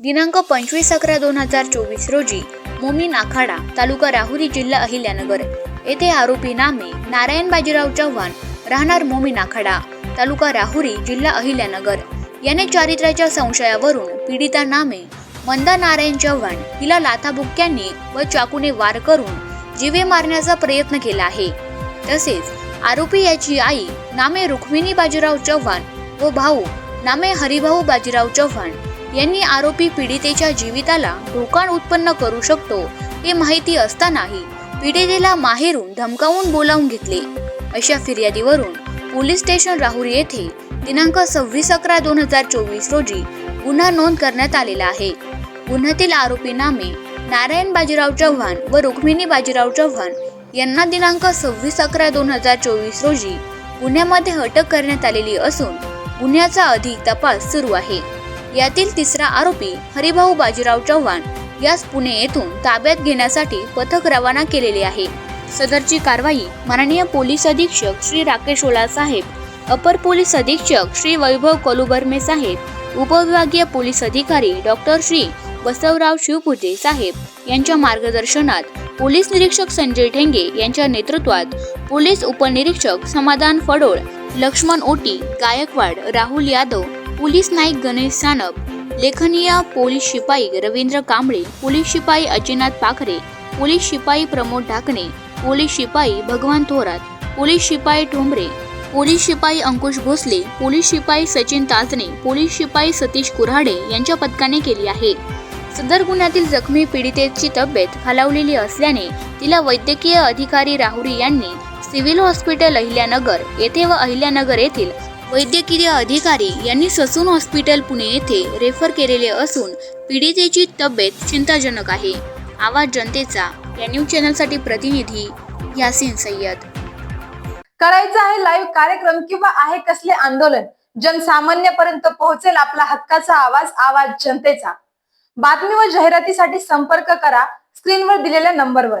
दिनांक पंचवीस अकरा दोन हजार चोवीस रोजी मोमीन आखाडा तालुका राहुरी जिल्हा अहिल्यानगर येथे आरोपी नामे नारायण बाजीराव चव्हाण राहणार मोमीन आखाडा तालुका राहुरी जिल्हा अहिल्यानगर. याने चारित्र्याच्या संशयावरून पीडिता नामे मंदा नारायण चव्हाण हिला लाथाबुक्क्यांनी व चाकूने वार करून जीवे मारण्याचा प्रयत्न केला आहे. तसेच आरोपी याची आई नामे रुक्मिणी बाजीराव चव्हाण व भाऊ नामे हरिभाऊ बाजीराव चव्हाण यांनी आरोपी पीडितेच्या जीविताला धोका उत्पन्न करू शकतो हे माहिती असतानाही पीडितेला माहेरून धमकावून बोलावून घेतले. अशा फिर्यादीवरून पोलीस स्टेशन राहुर येथे दिनांक सव्वीस अकरा दोन हजार चोवीस रोजी गुन्हा नोंद करण्यात आलेला आहे. गुन्ह्यातील आरोपी नामे नारायण बाजीराव चव्हाण व रुक्मिणी बाजीराव चव्हाण यांना दिनांक सव्वीस अकरा दोन हजार चोवीस रोजी गुन्ह्यामध्ये अटक करण्यात आलेली असून गुन्ह्याचा अधिक तपास सुरू आहे. यातील तिसरा आरोपी हरिभाऊ बाजीराव चव्हाण यास पुणे येथून ताब्यात घेण्यासाठी पथक रवाना केलेले आहे. सदरची कारवाई माननीय पोलीस अधीक्षक श्री राकेश ओला साहेब अपर पोलीस अधीक्षक श्री वैभव कलुबर्मे साहेब उपविभागीय पोलीस अधिकारी डॉक्टर श्री बसवराव शिवपूजे साहेब यांच्या मार्गदर्शनात पोलीस निरीक्षक संजय ठेंगे यांच्या नेतृत्वात पोलीस उपनिरीक्षक समाधान फडोळ लक्ष्मण ओटी गायकवाड राहुल यादव पोलीस नाईक गणेश सानप लेखनीय पोलीस शिपाई रवींद्र कांबळे पोलीस शिपाई अजिनाथ पाखरे पोलीस शिपाई प्रमोद ढाकणे पोलीस शिपाई भगवान थोरात पोलीस शिपाई ठोंबरे पोलीस शिपाई अंकुश भोसले पोलीस शिपाई सचिन ताजणे पोलीस शिपाई सतीश कुऱ्हाडे यांच्या पथकाने केली आहे. सदर गुन्ह्यातील जखमी पीडितेची तब्येत खालावलेली असल्याने तिला वैद्यकीय अधिकारी राहुरी यांनी सिव्हिल हॉस्पिटल अहिल्यानगर येथे व अहिल्यानगर येथील वैद्यकीय अधिकारी यांनी ससून हॉस्पिटल पुणे येथे रेफर केलेले असून पीडितेची तब्येत चिंताजनक आहे. आवाज जनतेचा या न्यूज चॅनलसाठी प्रतिनिधी यासिन सय्यद. करायचं आहे लाईव्ह कार्यक्रम किंवा आहे कसले आंदोलन? जनसामान्यपर्यंत पोहोचेल आपला हक्काचा आवाज आवाज जनतेचा. बातमी व जाहिरातीसाठी संपर्क करा स्क्रीनवर दिलेल्या नंबरवर.